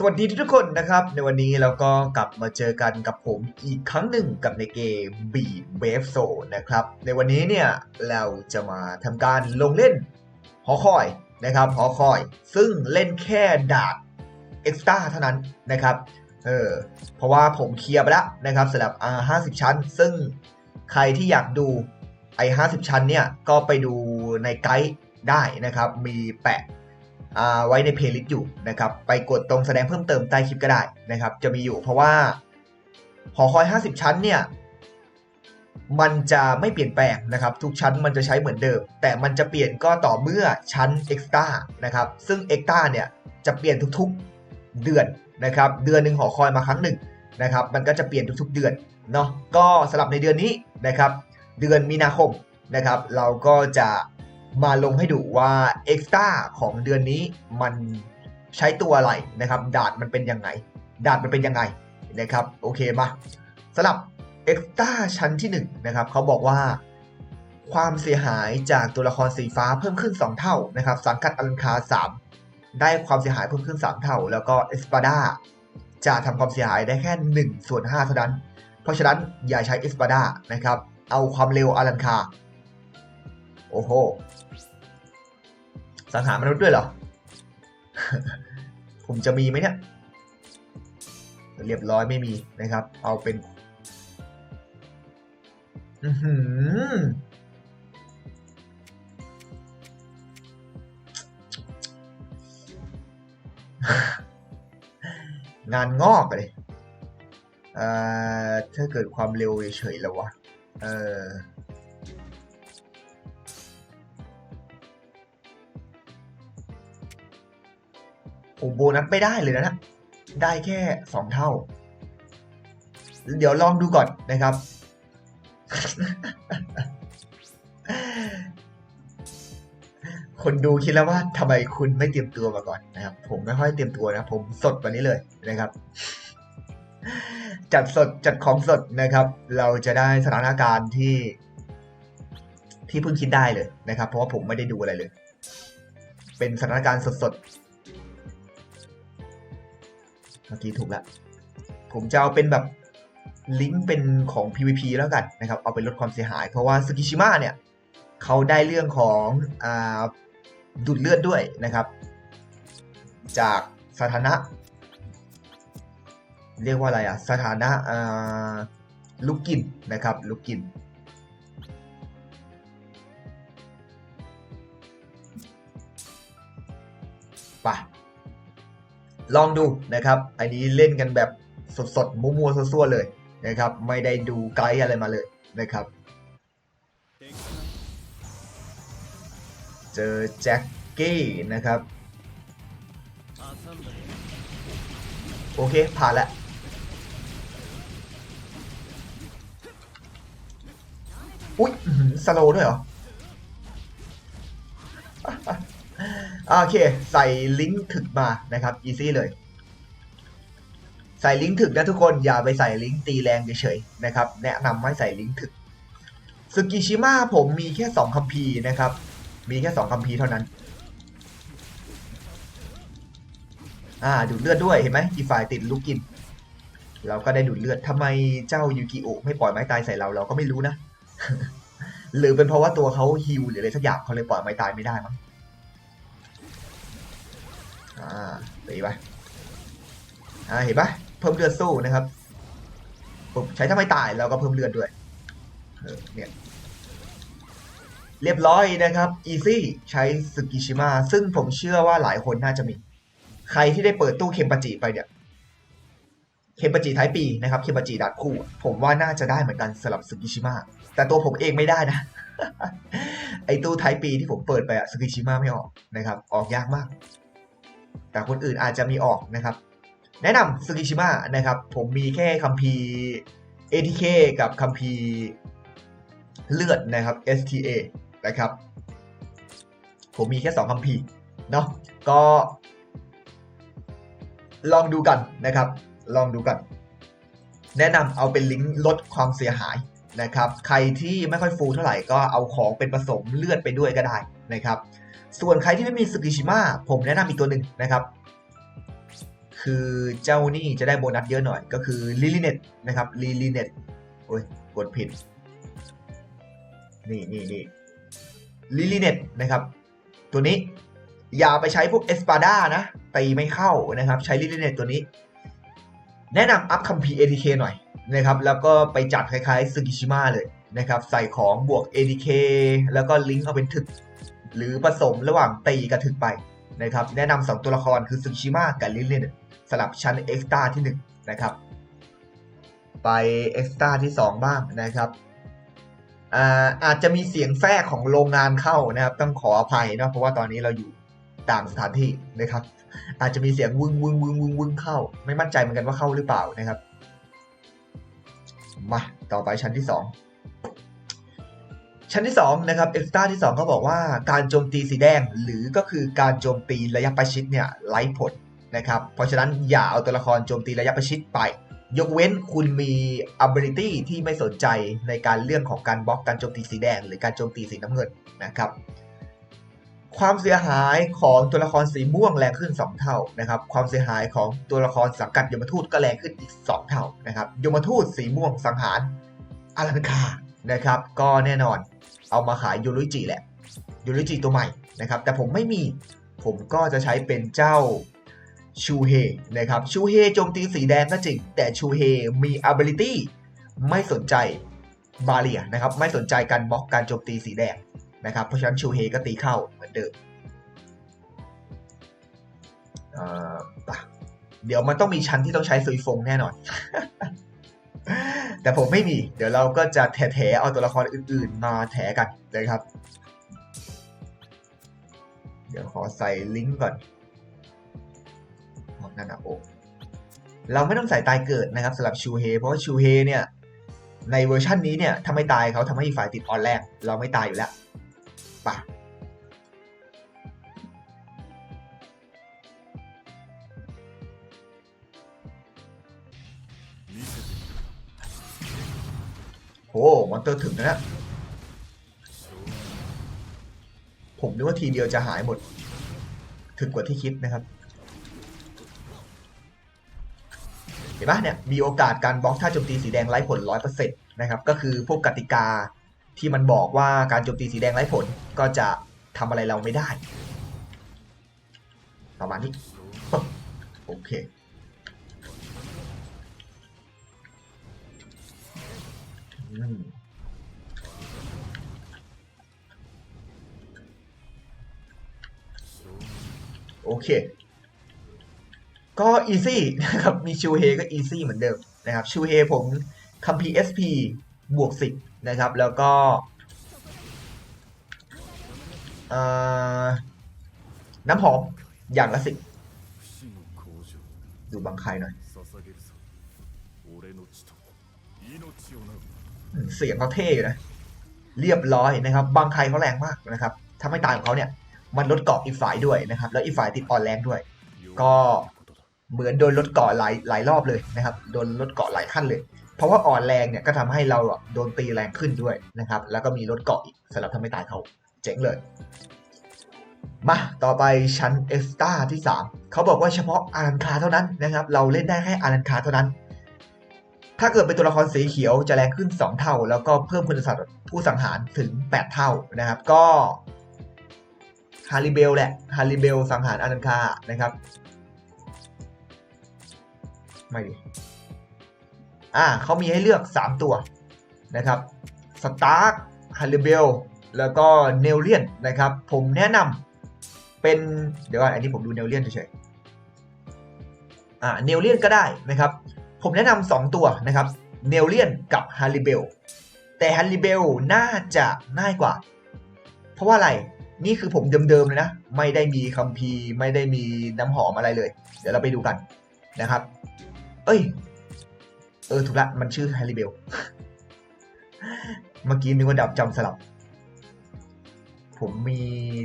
สวัสดีทุกคนนะครับ ในวันนี้เราก็กลับมาเจอกันกับผมอีกครั้งหนึ่งกับในเกม b Wave z o นะครับ ในวันนี้เนี่ย เราจะมาทำการลงเล่นหอคอยนะครับหอคอย ซึ่งเล่นแค่ดาบเอ็กซ์ต้าเท่านั้นนะครับเออเพราะว่าผมเคลียร์ไปแล้วนะครับสำหรับอ่า50 ชั้น ซึ่งใครที่อยากดูไอ้50 ชั้นเนี่ย ก็ไปดูในไกด์ได้นะครับ มีแปะ ไว้ในเพลย์ลิสต์อยู่นะครับ ไปกดตรงแสดงเพิ่มเติมใต้คลิปก็ได้นะครับ จะมีอยู่เพราะว่าหอคอย 50 ชั้นเนี่ย มันจะไม่เปลี่ยนแปลงนะครับ ทุกชั้นมันจะใช้เหมือนเดิม แต่มันจะเปลี่ยนก็ต่อเมื่อชั้น Extra นะครับ ซึ่ง Extra เนี่ยจะเปลี่ยนทุกๆเดือนนะครับ เดือนหนึ่งหอคอยมาครั้งหนึ่งนะครับ มันก็จะเปลี่ยนทุกๆเดือนเนาะ ก็สำหรับในเดือนนี้นะครับ เดือนมีนาคมนะครับ เราก็จะ มาลงให้ดูว่า Extra ของเดือนนี้มันใช้ตัวอะไรนะครับ ดาดมันเป็นยังไง ดาดมันเป็นยังไงนะครับ โอเคมาสำหรับ Extra ชั้นที่1นะครับเขาบอกว่า ความเสียหายจากตัวละครสีฟ้าเพิ่มขึ้น 2 เท่านะครับ สังกัดอลังคา 3 ได้ความเสียหายเพิ่มขึ้น 3 เท่า แล้วก็เอสปาดาจะทำความเสียหายได้แค่1ส่วน5เท่านั้น เพราะฉะนั้นอย่าใช้เอสปาดานะครับ เอาความเร็วอลังคา โอ้โห สังหารมนุษย์ด้วยเหรอ ผมจะมีไหมเนี่ย เรียบร้อยไม่มีนะครับ เอาเป็นอืองานงอกเลยเอ่อถ้าเกิดความเร็วเฉยๆแล้ววะ เออ ผมโบนัสไม่ได้เลยนะได้แค่สองเท่า เดี๋ยวลองดูก่อนนะครับ คนดูคิดแล้วว่าทำไมคุณไม่เตรียมตัวมาก่อนนะครับ ผมไม่ค่อยเตรียมตัวนะ ผมสดวันนี้เลยนะครับ จัดสดจัดของสดนะครับ เราจะได้สถานการณ์ที่ ที่เพิ่งคิดได้เลยนะครับ เพราะว่าผมไม่ได้ดูอะไรเลย เป็นสถานการณ์สดๆ เมื่อกี้ถูกแล้วผมจะเอาเป็นแบบลิงก์เป็นของ PVP แล้วกันนะครับ เอาไปลดความเสียหาย เพราะว่าสกิชิมะเนี่ยเขาได้เรื่องของอดูดเลือดด้วยนะครับ จากสถานะ เรียกว่าอะไรอะสถานะลูกกินนะครับลูกกิน ลองดูนะครับ อันนี้เล่นกันแบบสดๆมัวๆซั่วๆเลยนะครับ ไม่ได้ดูไกด์อะไรมาเลยนะครับ เจอแจ็คกี้นะครับ โอเค ผ่านแล้วอุ๊ยสโลด้วยเหรอ โอเค ใส่ลิงก์ถึกมานะครับอีซี่เลย ใส่ลิงก์ถึกนะทุกคนอย่าไปใส่ลิงก์ตีแรงเฉยๆนะครับ แนะนำให้ใส่ลิงก์ถึกสกิชิมะผมมีแค่สองคัมภีร์นะครับ มีแค่สองคัมภีร์เท่านั้น อ่าดูดเลือดด้วยเห็นไหมอีฝ่ายติดลูกกิน เราก็ได้ดูดเลือดทำไมเจ้ายูกิโอะไม่ปล่อยไม้ตายใส่เราเราก็ไม่รู้นะ หรือเป็นเพราะว่าตัวเขาฮิวหรืออะไรสักอย่างเขาเลยปล่อยไม้ตายไม่ได้มั้ง อ่าตีไปอ่าเห็นปะเพิ่มเลือดสู้นะครับปุ๊บใช้ถ้าไม่ตายเราก็เพิ่มเลือดด้วยเออเนี่ยเรียบร้อยนะครับ easy ใช้สึกิชิมะซึ่งผมเชื่อว่าหลายคนน่าจะมี ใครที่ได้เปิดตู้เคมปาจิไปเนี่ยเคมปาจิท้ายปีนะครับเคมปาจิดัดคู่ ผมว่าน่าจะได้เหมือนกันสำหรับสึกิชิมะแต่ตัวผมเองไม่ได้นะ ไอตู้ท้ายปีที่ผมเปิดไปอะสึกิชิมะไม่ออกนะครับ ออกยากมาก แต่คนอื่นอาจจะมีออกนะครับ แนะนำสึกิชิมะนะครับ ผมมีแค่คัมภีร์ ATK กับคัมภีร์เลือดนะครับ STA นะครับ ผมมีแค่2คัมภีร์เนาะก็ ลองดูกันนะครับ ลองดูกัน แนะนำเอาเป็นลิงก์ลดความเสียหายนะครับ ใครที่ไม่ค่อยฟูเท่าไหร่ก็เอาของเป็นผสมเลือดไปด้วยก็ได้นะครับ ส่วนใครที่ไม่มีสึกิชิมะผมแนะนำอีกตัวหนึ่งนะครับ คือเจ้านี่จะได้โบนัสเยอะหน่อย ก็คือลิลิเน็ตนะครับลิลิเน็ตโอ้ยกดผิด นี่นี่นี่ลิลิเน็ตนะครับ ตัวนี้อย่าไปใช้พวกเอสปาดานะตีไม่เข้านะครับ ใช้ลิลิเน็ตตัวนี้ แนะนำอัพคัมพีเอ ADK หน่อยนะครับ แล้วก็ไปจัดคล้ายๆซึกิชิมะเลยนะครับ ใส่ของบวก ADK แล้วก็ลิงก์เอาเป็นถึก หรือผสมระหว่างตีกับถึกไปนะครับแนะนำสองตัวละครคือซึชิมะกับลิลินสลับชั้นเอ็กซ์ตาที่1นะครับไปเอ็กซ์ตาที่ 2 บ้างนะครับอาอาจจะมีเสียงแทรกของโรงงานเข้านะครับ ต้องขออภัยนะเพราะว่าตอนนี้เราอยู่ต่างสถานที่นะครับ อาจจะมีเสียงวึงวึงวึงวึงวึงเข้า ไม่มั่นใจเหมือนกันว่าเข้าหรือเปล่านะครับ มาต่อไปชั้นที่ 2 ชั้นที่2นะครับเอ็กซ์ต้าที่2เขาบอกว่าการโจมตีสีแดงหรือก็คือการโจมตีระยะประชิดเนี่ยไร้ผลนะครับเพราะฉะนั้นอย่าเอาตัวละครโจมตีระยะประชิดไป ยกเว้นคุณมี ability ที่ไม่สนใจในการเรื่องของการบล็อกการโจมตีสีแดง หรือการโจมตีสีน้ำเงินนะครับความเสียหายของตัวละครสีม่วงแรงขึ้น 2 เท่านะครับความเสียหายของตัวละครสังกัดยมทูตก็แรงขึ้นอีก 2 เท่านะครับยมทูตสีม่วงสังหารอลันคานะครับก็แน่นอน เอามาขายยูรุจิแหละยูรุจิตัวใหม่นะครับ แต่ผมไม่มีผมก็จะใช้เป็นเจ้าชูเฮนะครับชูเฮโจมตีสีแดงก็จริง แต่ชูเฮมี ability ไม่สนใจบาเรียนะครับ ไม่สนใจการบล็อกการโจมตีสีแดงนะครับ เพราะฉะนั้นชูเฮก็ตีเข้าเหมือนเดิมเเดี๋ยวมันต้องมีชั้นที่ต้องใช้ซุยฟงแน่นอน แต่ผมไม่มี เดี๋ยวเราก็จะแถๆเอาตัวละครอื่นๆ มาแถกันนะครับ เดี๋ยวขอใส่ลิงก์ก่อนนั่นนะโอ้เราไม่ต้องใส่ตายเกิดนะครับสำหรับชูเฮเพราะว่าชูเฮเนี่ยในเวอร์ชันนี้เนี่ยถ้าไม่ตายเขาทำให้อีกฝ่ายติดออนแรก เราไม่ตายอยู่แล้ว อ้มอนเตอร์ถึงนะผมนึกว่าทีเดียวจะหายหมด ถึงกว่าที่คิดนะครับ เห็นปะเนี่ย มีโอกาสการบล็อกท่าโจมตีสีแดงไร้ผล100%นต์นะครับ ก็คือพวกกติกาที่มันบอกว่าการโจมตีสีแดงไร้ผลก็จะทำอะไรเราไม่ได้ ประมาณนี้ โอเค โอเค ก็อีซี่นะครับ มีชูเฮก็อีซี่เหมือนเดิมนะครับชูเฮผมคัมพีเ SP บวกสิบนะครับ แล้วก็น้ำหอม อย่างละสิบดูบางใครหน่อย เสียงเขาเท่นะ เรียบร้อยนะครับ บางใครเขาแรงมากนะครับถ้าไม่ตายของเขาเนี่ย มันลดเกาะอีกฝ่ายด้วยนะครับ แล้วอีกฝ่ายติดอ่อนแรงด้วย ก็เหมือนโดนลดเกาะหลายหลายรอบเลยนะครับ โดนลดเกาะหลายขั้นเลย เพราะว่าอ่อนแรงเนี่ยก็ทำให้เราโดนตีแรงขึ้นด้วยนะครับ แล้วก็มีลดเกาะอีกสำหรับทำไม่ตายเขาเจ๋งเลย มาต่อไปชั้นเอสตาที่ 3 เขาบอกว่าเฉพาะอารันคาเท่านั้นนะครับ เราเล่นได้แค่อารันคาเท่านั้น ถ้าเกิดเป็นตัวละครสีเขียวจะแรงขึ้น 2 เท่า แล้วก็เพิ่มคุณสมบัติผู้สังหารถึง 8 เท่านะครับ ก็ฮาริเบลแหละฮาริเบลสังหารอารันคานะครับไม่ดิอ่าเขามีให้เลือก 3 ตัวนะครับสตาร์คฮันเบลแล้วก็เนลเลียนนะครับ ผมแนะนำเป็นเดี๋ยวก่อนอันนี้ผมดูเนลเลียนเฉยๆอ่าเนลเลียนก็ได้นะครับ ผมแนะนำสองตัวนะครับเนลเลียนกับฮันริเบลแต่ฮันริเบลน่าจะง่ายกว่า เพราะว่าอะไร นี่คือผมเดิมๆเลยนะ ไม่ได้มีคัมภีร์ ไม่ได้มีน้ำหอมอะไรเลย เดี๋ยวเราไปดูกันนะครับ เอ้ย เออ ถูกละ มันชื่อฮร์รี่เบล เมื่อกี้นึกว่าดับจำสลับ ผมมี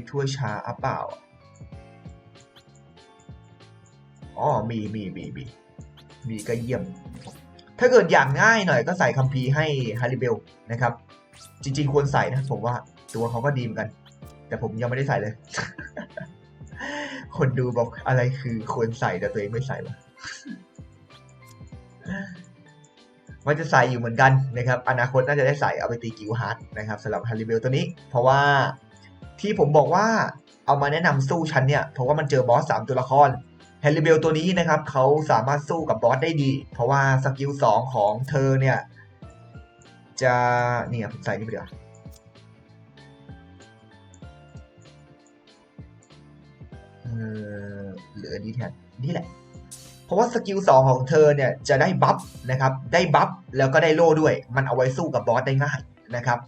ถ้วยชาอัเปล่า อ๋อ มีมีมีมีมี บีก็เยี่ยม ถ้าเกิดอยากง่ายหน่อยก็ใส่คัมภีร์ให้ฮาริเบลนะครับ จริง ๆ ควรใส่นะ ผมว่าตัวเขาก็ดีเหมือนกัน แต่ผมยังไม่ได้ใส่เลย คนดูบอกอะไรคือควรใส่แต่ตัวเองไม่ใส่วะมันจะใส่อยู่เหมือนกันนะครับ อนาคตน่าจะได้ใส่เอาไปตีกิวฮาร์ดนะครับสำหรับฮาริเบลตัวนี้ เพราะว่าที่ผมบอกว่าเอามาแนะนำสู้ชั้นเนี่ย เพราะว่ามันเจอบอสสามตัวละคร ฮาริเบลตัวนี้นะครับเขาสามารถสู้กับบอสได้ดี เพราะว่าสกิลสองของเธอเนี่ย จะเนี่ยผมใส่นี่ไปเดี๋ยวาเออเหลือดีแทนนี่แหละ เพราะว่าสกิลสองของเธอเนี่ยจะได้บัฟนะครับ ได้บัฟแล้วก็ได้โล่ด้วย มันเอาไว้สู้กับบอสได้ง่ายนะครับ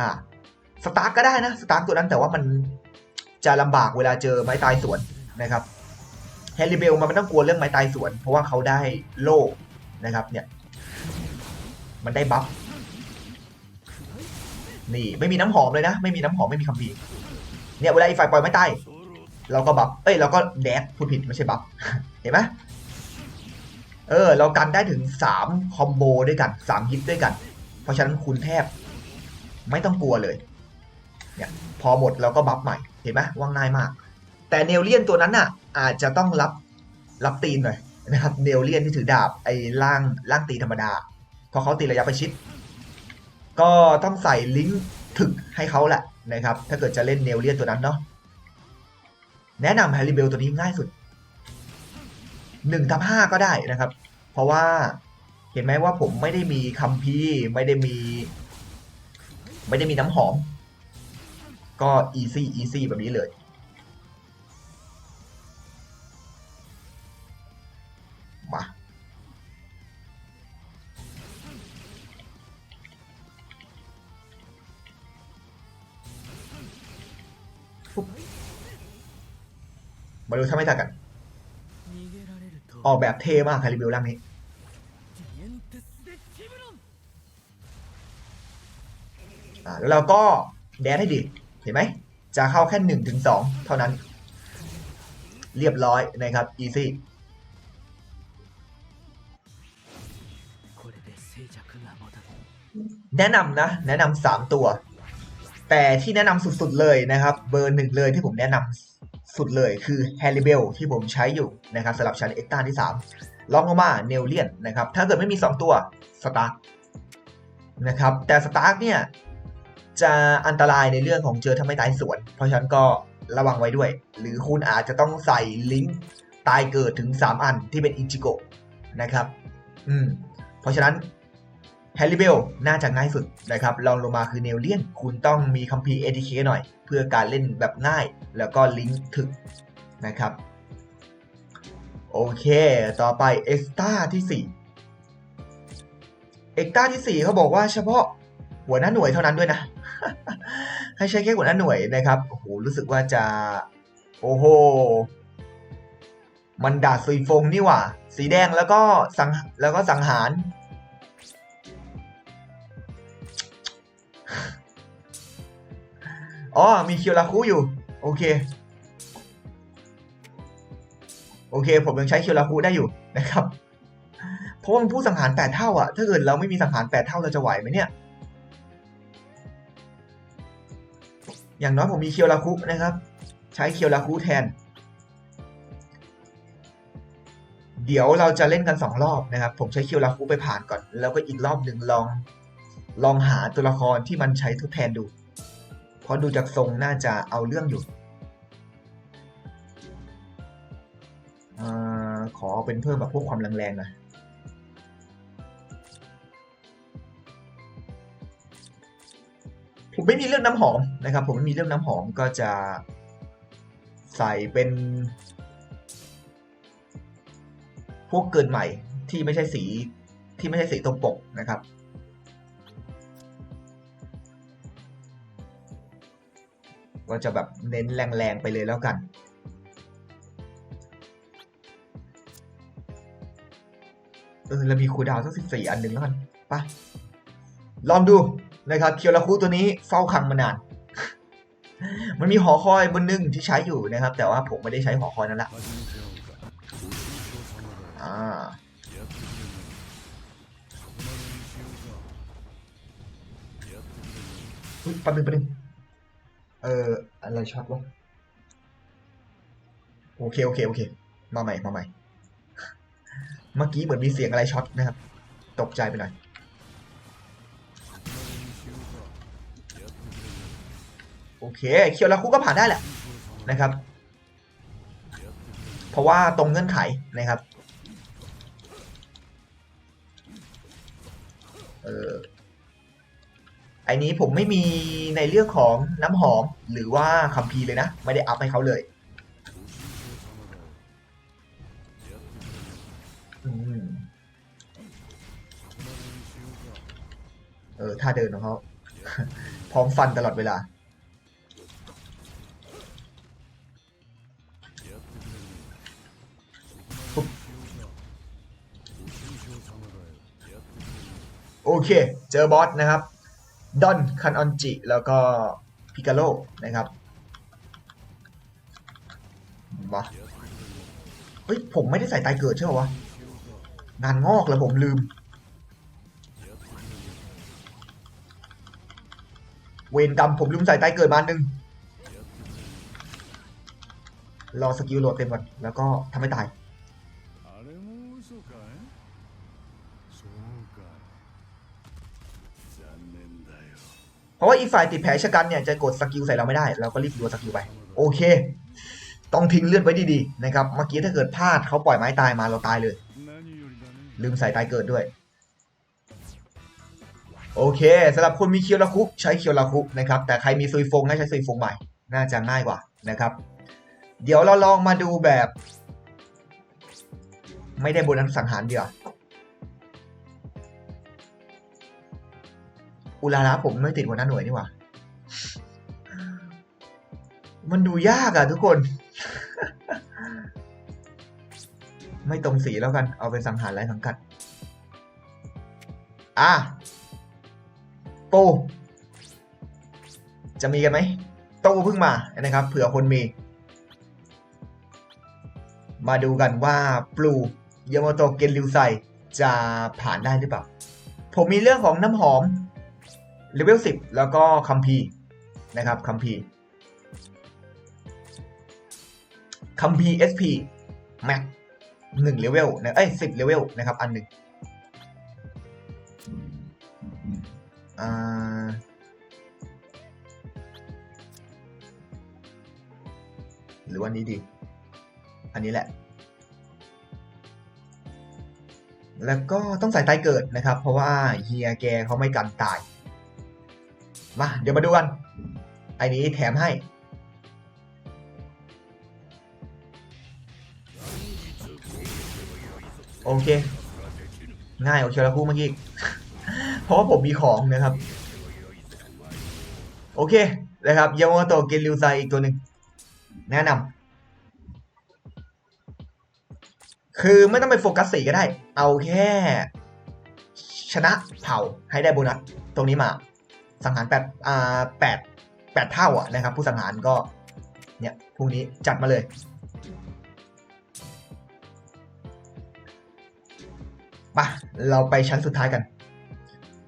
อ่าสตาร์กก็ได้นะ สตาร์กตัวนั้นแต่ว่ามันจะลำบากเวลาเจอไม้ตายสวนนะครับ แฮร์ริเบลมันไม่ต้องกลัวเรื่องไม้ตายสวน เพราะว่าเขาได้โล่นะครับเนี่ย มันได้บัฟนี่ไม่มีน้ำหอมเลยนะ ไม่มีน้ำหอมไม่มีคัมภีร์เนี่ยเวลาอีฝ่ายปล่อยไม้ตายเราก็บัฟเอ้ยเราก็แดดพูดผิดไม่ใช่บัฟเห็นไหมเออเรากันได้ถึงสามคอมโบด้วยกันสามฮิตด้วยกัน เพราะฉะนั้นคุณแทบไม่ต้องกลัวเลยเนี่ยพอหมดเราก็บัฟใหม่เห็นไหมว่าง่ายมาก แต่เนลเลียนตัวนั้นน่ะอาจจะต้องรับรับตีนหน่อยนะครับเนลเลียนที่ถือดาบไอ้ล่างล่างตีธรรมดาเพราะเขาตีระยะประชิด ก็ต้องใส่ลิงก์ถึกให้เขาแหละนะครับ ถ้าเกิดจะเล่นเนลเลียนตัวนั้นเนาะแนะนำแฮร์ริเบลตัวนี้ง่ายสุดหนึ่งทับห้าก็ได้นะครับ เพราะว่าเห็นไหมว่าผมไม่ได้มีคัมภีไม่ได้มี ไม่ได้มีน้ำหอม ก็อีซี่อีซี่แบบนี้เลย มาดูถ้าไม่ตักกัน ออกแบบเท่มากคาริบิวร่างนี้ แล้วเราก็แดนให้ดี เห็นไหม จะเข้าแค่หนึ่งถึงสองเท่านั้น เรียบร้อยนะครับ อีซี่แนะนำนะ แนะนำสามตัว แต่ที่แนะนำสุดๆเลยนะครับ เบอร์หนึ่งเลยที่ผมแนะนำ สุดเลยคือ h a r r y b e l ที่ผมใช้อยู่นะครับสำหรับชั้นเอ็กตาที่ 3 ลองลงมาเนลเลียนนะครับ ถ้าเกิดไม่มี 2 ตัวสตาร์นะครับ แต่สตาร์เนี่ย จะอันตรายในเรื่องของเจอทำให้ตายสวน เพราะฉะนั้นก็ระวังไว้ด้วย หรือคุณอาจจะต้องใส่ลิงก์ตายเกิดถึง 3 อันที่เป็นอิจิโกะนะครับ อืม เพราะฉะนั้น แฮร์ริเบลน่าจะง่ายสุดนะครับลองลงมาคือเนลเลียน คุณต้องมีคัมภีร์ ATK หน่อย เพื่อการเล่นแบบง่าย แล้วก็ลิงก์ถึกนะครับ โอเค ต่อไปเอ็กซ์ต้าที่4เอ็กซ์ต้าที่4เขาบอกว่าเฉพาะหัวหน้าหน่วยเท่านั้นด้วยนะ ให้ใช้แค่หัวหน้าหน่วยนะครับโอ้โหรู้สึกว่าจะ โอ้โหมันดาดซุยฟงนี่หว่า สีแดงแล้วก็สังแล้วก็สังหาร อ๋อ มีเคียวราคุอยู่ โอเค โอเค ผมยังใช้เคียวราคุได้อยู่นะครับ เพราะมันผู้สังหารแปดเท่าอะถ้าเกิดเราไม่มีสังหารแปดเท่าเราจะไหวไหมเนี่ย อย่างน้อยผมมีเคียวราคุนะครับ ใช้เคียวราคุแทน เดี๋ยวเราจะเล่นกันสองรอบนะครับ ผมใช้เคียวราคุไปผ่านก่อน แล้วก็อีกรอบหนึ่งลอง ลองหาตัวละครที่มันใช้ทดแทนดู ราะดูจากทรงน่าจะเอาเรื่องอยู่อขอเป็นเพิ่มแบบพวกความแรงๆหน่อยผมไม่มีเรื่องน้ำหอมนะครับ ผมไม่มีเรื่องน้ำหอมก็จะใส่เป็น พวกเกินใหม่ที่ไม่ใช่สีที่ไม่ใช่สีตรงปกนะครับ ก็จะแบบเน้นแรงๆไปเลยแล้วกัน เออเรามีคูดาวสักสิบสี่อันหนึ่งแล้วกันปะลองดูนะครับเคียวระคูตัวนี้เฝ้าคังมานาน มันมีหอคอยบนหนึ่งที่ใช้อยู่นะครับ แต่ว่าผมไม่ได้ใช้หอคอยนั่นละอ่าแป๊บนึงแป๊บนึง เอออะไรช็อตวะโอเคโอเคโอเค มาใหม่มาใหม่ เมื่อกี้เหมือนมีเสียงอะไรช็อตนะครับ ตกใจไปหน่อยโอเคเคียวแล้วคู่ก็ผ่านได้แหละนะครับ เพราะว่าตรงเงื่อนไขนะครับ เออ อ้นี้ผมไม่มีในเรื่องของน้ำหอมหรือว่าคัมภีเลยนะ ไม่ได้อัพให้เขาเลยอเออท่าเดินของเขาพร้อมฟันตลอดเวลา โอเค เจอบอสนะครับ ดอนคันออนจิ แล้วก็พิกาโลนะครับมาเฮ้ย ผมไม่ได้ใส่ตายเกิดใช่ป่าวะงานงอกแล้วผมลืม เวรกรรมผมลืมใส่ตายเกิดมาหนึ่งรอสกิลโหลดเต็มก่อนแล้วก็ทำให้ตาย ราะว่าอีฝ่ายติดแผลชะกันเนี่ยจะกดสกิลใส่เราไม่ได้ เราก็รีบดูสกิลไป โอเค ต้องทิ้งเลือดไว้ดีๆนะครับ เมื่อกี้ถ้าเกิดพลาดเขาปล่อยไม้ตายมาเราตายเลย ลืมใส่ตายเกิดด้วย โอเคสำหรับคนมีเคียวราคุใช้เคียวราคุนะครับ แต่ใครมีซุยฟงให้ใช้ซุยฟงใหม่ น่าจะง่ายกว่านะครับ เดี๋ยวเราลองมาดูแบบ ไม่ได้บนอนสังหารเดียว อุลาระผมไม่ติดหัวหน้าหน่วยนี่หว่า มันดูยากอะทุกคน ไม่ตรงสีแล้วกัน เอาเป็นสังหารไร้สังกัด อะปูจะมีกันไหมตู้เพิ่งมานะครับ เผื่อคนมี มาดูกันว่าปลูยามาโตเกนริวไซจะผ่านได้หรือเปล่า ผมมีเรื่องของน้ำหอม เลเวล10 แล้วก็คัมพีร์นะครับคัมพีร์คัมพีร์ SP Max หนึ่งเลเวลนะเอ้ยสิบเลเวลนะครับ อันหนึ่งหรือว่านี้ดี อันนี้แหละ แล้วก็ต้องใส่ตายเกิดนะครับ เพราะว่าเฮียแกเขาไม่กันตาย มา เดี๋ยวมาดูกัน ไอ้นี้แถมให้ โอเค ง่ายกว่าเคียวลาคุเมื่อกี้ เพราะว่าผมมีของนะครับ โอเคนะครับยามาโตะเกนริวไซอีกตัวหนึ่งแนะนำคือไม่ต้องไปโฟกัสสีก็ได้ เอาแค่ ชนะเผ่าให้ได้โบนัสตรงนี้มา สังหารแปดอ่าแปดแปดเท่าอะนะครับ ผู้สังหารก็เนี่ยพรุ่งนี้จัดมาเลยปะเราไปชั้นสุดท้ายกัน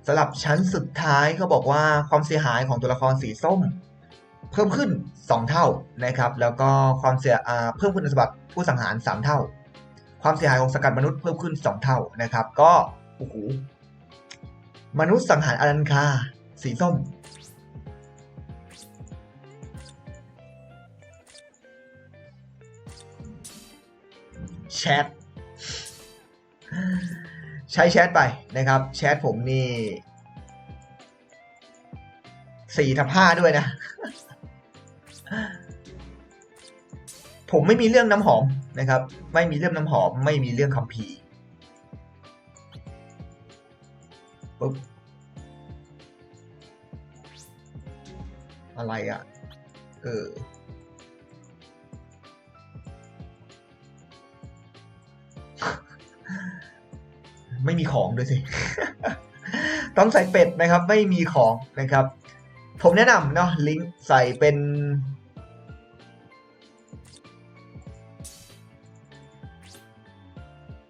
สำหรับชั้นสุดท้ายเขาบอกว่าความเสียหายของตัวละครสีส้ม เพิ่มขึ้น 2 เท่านะครับ แล้วก็ความเสียเพิ่มคุณสมบัติผู้สังหาร 3 เท่า ความเสียหายของสกัดมนุษย์เพิ่มขึ้น 2 เท่านะครับ ก็โอ้โหมนุษย์สังหารอลันคา สีส้ม แชท ใช้แชทไปนะครับ แชทผมนี่สี่ทับห้าด้วยนะ ผมไม่มีเรื่องน้ำหอมนะครับ ไม่มีเรื่องน้ำหอม ไม่มีเรื่องคัมภีร์ปุ๊บ อะไรอะ่ะ เออ ไม่มีของด้วยสิ ต้องใส่เป็ดนะครับ ไม่มีของนะครับ ผมแนะนำเนาะลิงก์ใส่เป็น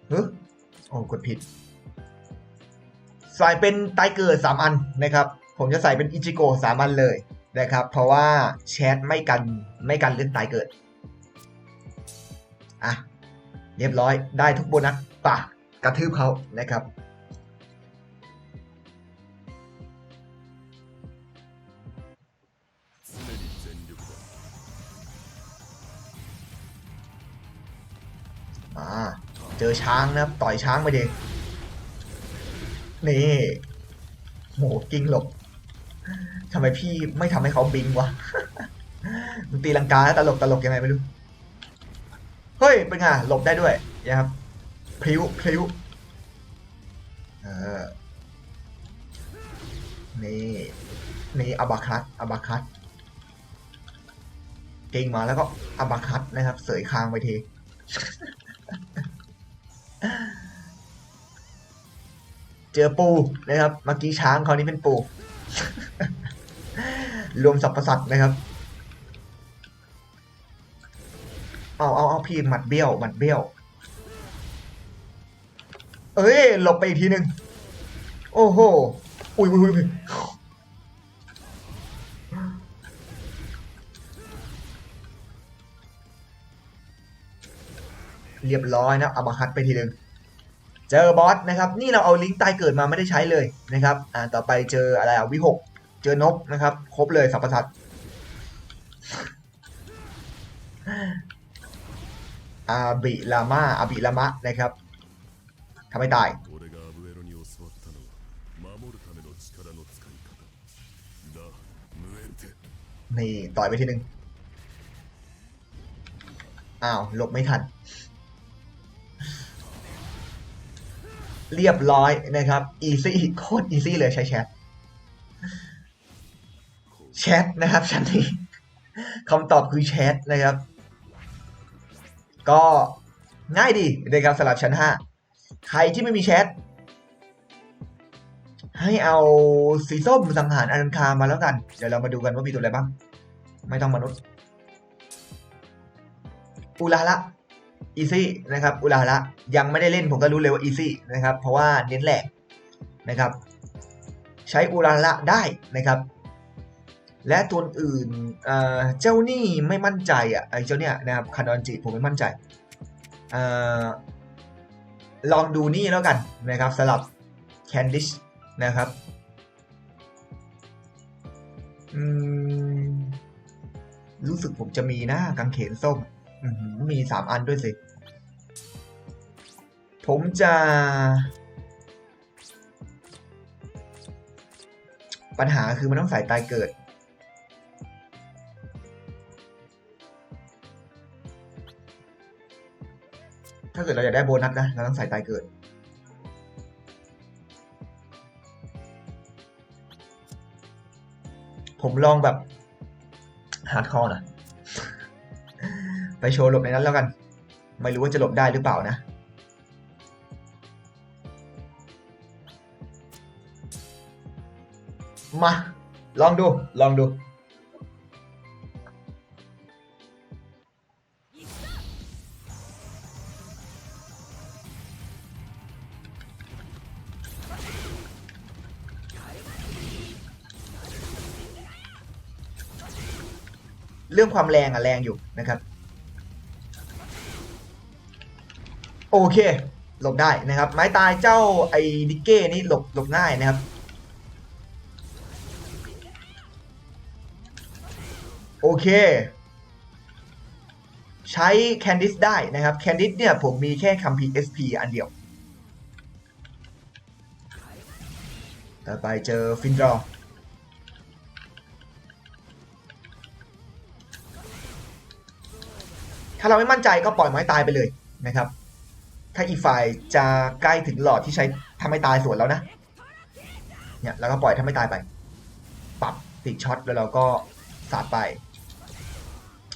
เฮ้ยโอ้กดผิด ใส่เป็นไตเกิดสามอันนะครับ ผมจะใส่เป็นอิจิโกะสามอันเลย นะครับ เพราะว่าแชทไม่กันไม่กันเรื่องตายเกิด อะ เรียบร้อยได้ทุกโบนัสปะกระทืบเขานะครับมาเจอช้างนะต่อยช้างไปเด็นี่โหกิ้งหลบ ทำไมพี่ไม่ทำให้เขาบิงวะมันตีลังกาแล้วตลกตลกยังไงไม่รู้ เฮ้ย เป็นไงหลบได้ด้วยนะครับพลิ้วพลิ้วเออนี่นี่อับาคัตอับาคัตเก่งมาแล้วก็อับาคัตนะครับ เสยคางไปทีเจอปูนะครับ เมื่อกี้ช้างคราวนี้เป็นปู รวมสรรพสัตว์นะครับ เอาเอาเอาพี่หมัดเบี้ยวหมัดเบี้ยว เอ้ยหลบไปอีกทีหนึ่งโอ้โหอุ้ยอุ้ยอุ้ยเรียบร้อยนะเอามาคัดไปทีหนึ่งเจอบอสนะครับ นี่เราเอาลิงก์ตายเกิดมาไม่ได้ใช้เลยนะครับ อ่าต่อไปเจออะไรอะวิหก เจอนกนะครับ ครบเลยสัมปสัตอาบิลามาอาบิลามะนะครับทำให้ตายนี่ต่อยไปทีหนึ่งอ้าวหลบไม่ทัน เรียบร้อยนะครับ อีซี่โคตรอีซี่เลยใช้แชท แชทนะครับชั้นนี้คำตอบคือแชทนะครับ ก็ง่ายดีนะครับสำหรับชั้น 5 ใครที่ไม่มีแชท ให้เอาสีส้มสังหารอนันคามาแล้วกัน เดี๋ยวเรามาดูกันว่ามีตัวอะไรบ้าง ไม่ต้องมนุษย์ อุลาละอีซี่นะครับ อุลาละยังไม่ได้เล่นผมก็รู้เลยว่าอีซี่นะครับ เพราะว่าเน้นแหลกนะครับ ใช้อุลาละได้นะครับ และตัวอื่นเจ้านี่ไม่มั่นใจอะไอ้เจ้าเนี่ยนะครับคานอนจิผมไม่มั่นใจอลองดูนี่แล้วกันนะครับสำหรับแคนดิชนะครับรู้สึกผมจะมีนะกางเขนส้มมีสามอันด้วยสิ ผมจะ ปัญหาคือมันต้องใส่ตายเกิด ถ้าเกิดเราอยากได้โบนัสนะเราต้องใส่ตายเกิด ผมลองแบบฮาร์ดคอร์นะไปโชว์หลบในนั้นแล้วกัน ไม่รู้ว่าจะหลบได้หรือเปล่านะมา ลองดู ลองดู เรื่องความแรงอะแรงอยู่นะครับ โอเค หลบได้นะครับ ไม้ตายเจ้าไอ้ดิกเก้นี่หลบหลบง่ายนะครับ โอเค ใช้แคนดิสได้นะครับแคนดิสเนี่ยผมมีแค่คัมภีร์ SP อันเดียวต่อไปเจอฟินดรอ ถ้าเราไม่มั่นใจก็ปล่อยไม้ตายไปเลยนะครับ ถ้าอีกฝ่ายจะใกล้ถึงหลอดที่ใช้ทำให้ตายส่วนแล้วนะ เนี่ยแล้วก็ปล่อยทำให้ตายไป ปรับติดช็อตแล้วเราก็สาดไป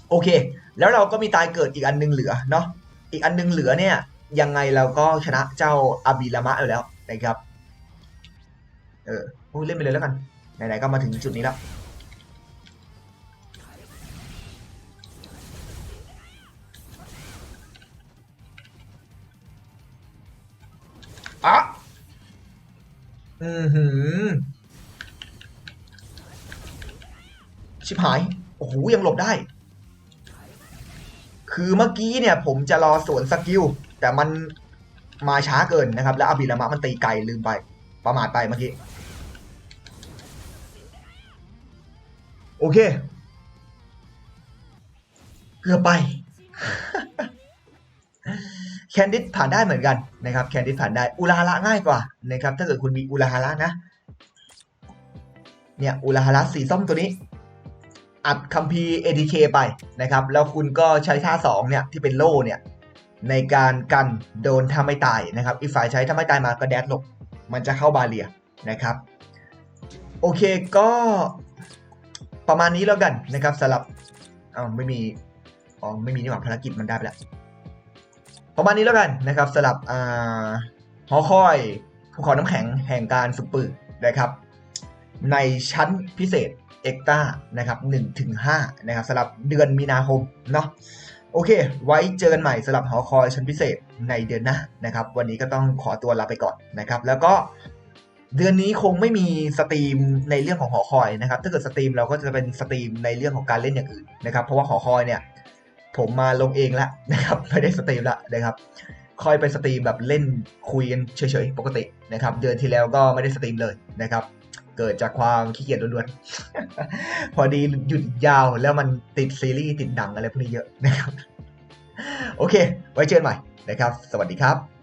โอเค แล้วเราก็มีตายเกิดอีกอันนึงเหลือเนาะ อีกอันนึงเหลือเนี่ย ยังไงเราก็ชนะเจ้าอาบิลามะอยู่แล้วนะครับ เออเล่นไปเลยแล้วกัน ไหนๆก็มาถึงจุดนี้แล้ว อือหือ ชิบหาย โอ้โห ยังหลบได้ คือเมื่อกี้เนี่ย ผมจะรอสวนสกิล แต่มันมาช้าเกินนะครับ แล้วอาบิลามะมันตีไกลลืมไป ประมาทไปเมื่อกี้ โอเค เกือบไป แคนดิดผ่านได้เหมือนกันนะครับแคนดิดผ่านได้อุลาฮาระง่ายกว่านะครับถ้าเกิดคุณมีอุลาฮาระนะเนี่ยอุลาฮาระสีส้มตัวนี้ อัดคัมภีร์ ADK ไปนะครับแล้วคุณก็ใช้ท่า2เนี่ยที่เป็นโล่เนี่ยในการกันโดนถ้าไม่ตายนะครับอีกฝ่ายใช้ถ้าไม่ตายมาก็แดดหลบมันจะเข้าบาเรียนะครับโอเคก็ประมาณนี้แล้วกันนะครับสำหรับอ้าวไม่มีอ๋อไม่มีนี่หว่าภารกิจมันได้ไปแล้ว ประมาณนี้แล้วกันนะครับสำหรับอ่าหอคอยภูเขาน้ำแข็งแห่งการฝึกปืนนะครับ ในชั้นพิเศษเอ็กตานะครับ1ถึง5นะครับสำหรับเดือนมีนาคมเนาะโอเค ไว้เจอกันใหม่สำหรับหอคอยชั้นพิเศษในเดือนหน้านะครับ วันนี้ก็ต้องขอตัวลาไปก่อนนะครับ แล้วก็เดือนนี้คงไม่มีสตรีมในเรื่องของหอคอยนะครับ ถ้าเกิดสตรีมเราก็จะเป็นสตรีมในเรื่องของการเล่นอย่างอื่นนะครับ เพราะว่าหอคอยเนี่ย ผมมาลงเองละนะครับไม่ได้สตรีมละนะครับค่อยไปสตรีมแบบเล่นคุยกันเฉยๆปกตินะครับ เดือนที่แล้วก็ไม่ได้สตรีมเลยนะครับ เกิดจากความขี้เกียจล้วนๆ พอดีหยุดยาวแล้วมันติดซีรีส์ติดหนังอะไรพวกนี้เยอะนะครับ โอเค ไว้เจอกันใหม่นะครับ สวัสดีครับ